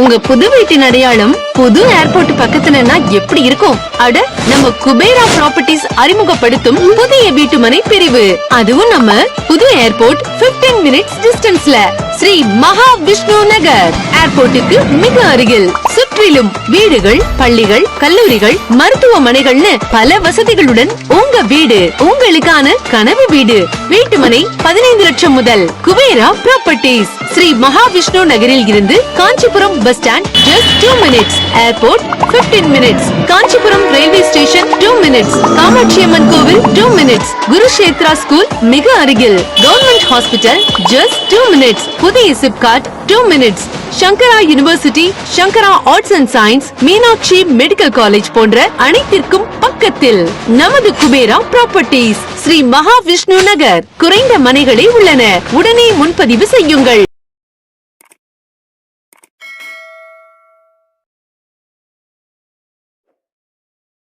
உங்க புது வீட்டின் அடையாளம் புது ஏர்போர்ட் பக்கத்துலனா எப்படி இருக்கும்? அட நம்ம குபேரா ப்ராப்பர்ட்டிஸ் அறிமுகப்படுத்தும் புதிய வீட்டுமனை பிரிவு. அதுவும் நம்ம புது ஏர்போர்ட் 15 மினிட்ஸ் டிஸ்டன்ஸ்ல ஸ்ரீ மகா விஷ்ணு நகர் ஏர்போர்ட்டுக்கு மிக அருகில். முற்றிலும் வீடுகள் பள்ளிகள் கல்லூரிகள் மருத்துவமனைகள்னு பல வசதிகளுடன் உங்க வீடு உங்களுக்கான கனவு வீடு. வீட்டுமனை பதினைந்து லட்சம் முதல் குபேரா ப்ராப்பர்ட்டிஸ் ஸ்ரீ மகாவிஷ்ணு நகரில் இருந்து Kanchipuram bus stand just two minutes airport 15 minutes Kanchipuram railway station two minutes Kamakshiamman கோவில் டூ மினிட்ஸ் குருஷேத்ரா ஸ்கூல் மிக அருகில் government hospital just two minutes புதிய SIPCOT two minutes Sankara university Sankara arts and science Meenakshi medical college போன்ற அனைத்திற்கும் பக்கத்தில் நமது Kubera properties Sri Mahavishnu Nagar. குறைந்த மனைகளே உள்ளன. உடனே முன்பதிவு செய்யுங்கள்.